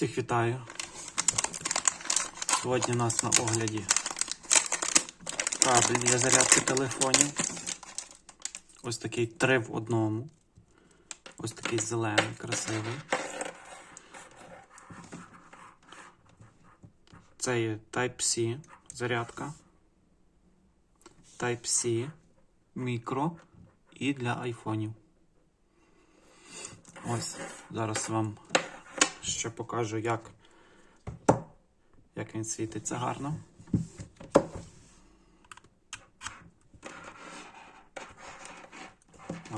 Всіх вітаю. Сьогодні у нас на огляді кабель для зарядки телефонів. Ось такий три в одному. Ось такий зелений, красивий. Це є Type-C зарядка. Type-C, мікро і для айфонів. Ось, зараз вам ще покажу, як, як він світиться гарно.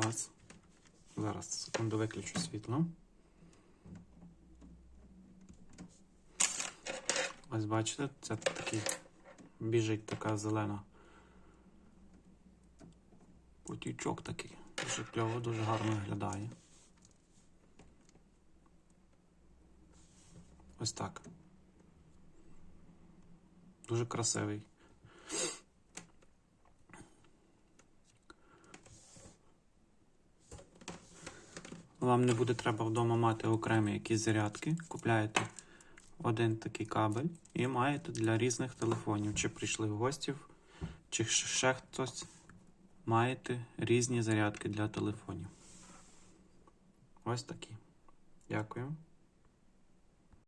Ось. Зараз секунду виключу світло. Ось бачите, це такий біжить така зелена. Потічок такий. Дуже кльово, дуже гарно виглядає. Ось так. Дуже красивий. Вам не буде треба вдома мати окремі якісь зарядки. Купляєте один такий кабель і маєте для різних телефонів. Чи прийшли в гості, чи ще хтось. Маєте різні зарядки для телефонів. Ось такі. Дякую.